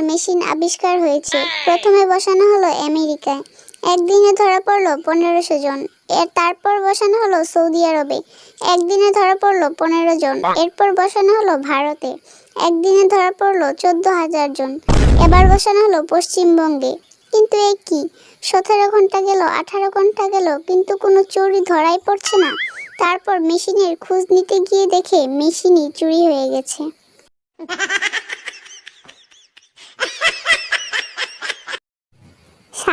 Machine আবিষ্কার হয়েছে। প্রথমে বসানো হলো আমেরিকায়। একদিনে ধরা পড়ল পনেরোশো জন। এর তারপর বসানো হলো সৌদি আরবে। একদিনে ধরা পড়ল পনেরো জন। এরপর বসানো হলো ভারতে। একদিনে ধরা পড়ল চোদ্দ হাজার জন। এবার বসানো হলো পশ্চিমবঙ্গে। কিন্তু এ কি? সতেরো ঘণ্টা গেল, আঠারো ঘণ্টা গেল, কিন্তু কোনো চুরি ধরাই পড়ছে না। তারপর মেশিনের খোঁজ নিতে গিয়ে দেখে মেশিনই চুরি হয়ে গেছে।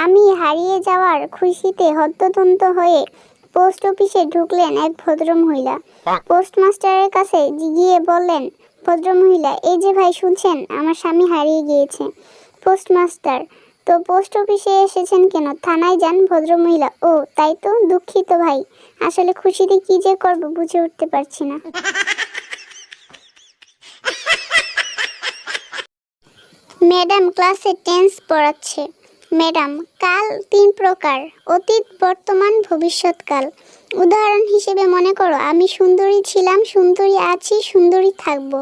স্বামী হারিয়ে যাওয়ার খুশিতে হন্তদন্ত হয়ে পোস্ট অফিসে ঢুকলেন এক ভদ্রমহিলা। পোস্টমাস্টারের কাছে গিয়ে বললেন ভদ্রমহিলা এই যে ভাই শুনছেন আমার স্বামী হারিয়ে গিয়েছে। পোস্টমাস্টার তো পোস্ট অফিসে এসেছেন কেন? থানায় যান ভদ্রমহিলা। ও তাই তো দুঃখিত ভাই। আসলে খুশিতে কি যে করব বুঝে উঠতে পারছি না। ম্যাডাম ক্লাসে টেন্স পড়াচ্ছে। ম্যাডাম, কাল তিন প্রকার, অতীত, বর্তমান, ভবিষ্যৎকাল। উদাহরণ হিসেবে মনে করো, আমি সুন্দরী ছিলাম, সুন্দরী আছি, সুন্দরী থাকব।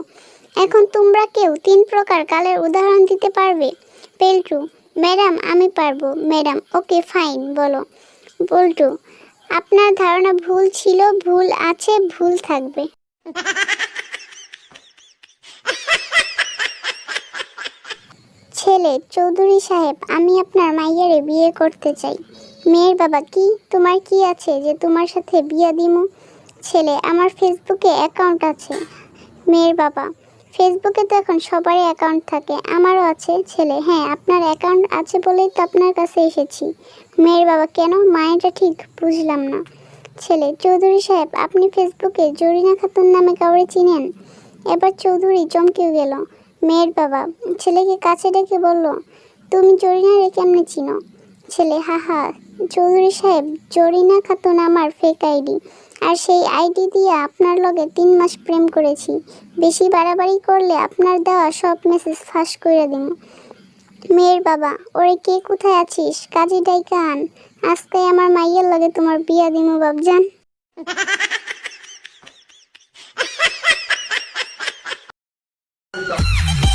এখন তোমরা কেউ তিন প্রকার কালের উদাহরণ দিতে পারবে? পেল্টু, ম্যাডাম, আমি পারব। ম্যাডাম, ওকে, ফাইন, বলো। বল্টু, আপনার ধারণা ভুল ছিল, ভুল আছে, ভুল থাকবে। ছেলে চৌধুরী সাহেব, আমি আপনার মাইয়ারে বিয়ে করতে চাই। মেয়ের বাবা কি? তোমার কি আছে যে তোমার সাথে বিয়া দিমু? ছেলে, আমার ফেসবুকে অ্যাকাউন্ট আছে। মেয়ের বাবা, ফেসবুকে তো এখন সবারই অ্যাকাউন্ট থাকে, আমারও আছে। ছেলে হ্যাঁ আপনার অ্যাকাউন্ট আছে বলেই তো আপনার কাছে এসেছি। মেয়ের বাবা, কেন? মায়েরটা ঠিক বুঝলাম না। ছেলে, চৌধুরী সাহেব, আপনি ফেসবুকে জরিনা খাতুন নামে কাউরে চিনেন? এবার চৌধুরী চমকেও গেল। মেয়ের বাবা ছেলেকে কাছে ডেকে বলল, তুমি জরিনারে কেমনে চিনো? ছেলে, হা হা, চৌধুরী সাহেব, জরিনা খাতুন আমার ফেক আইডি আর সেই আইডি দিয়ে আপনার লগে তিন মাস প্রেম করেছি। বেশি বাড়াবাড়ি করলে আপনার দেওয়া সব মেসেজ ফাঁস করে দিন মেয়ের বাবা, ওরে কে কোথায় আছিস? কাজী ডাইকা আন। আজকে আমার মাইয়ের লগে তোমার বিয়া দিমু বাবজান Love.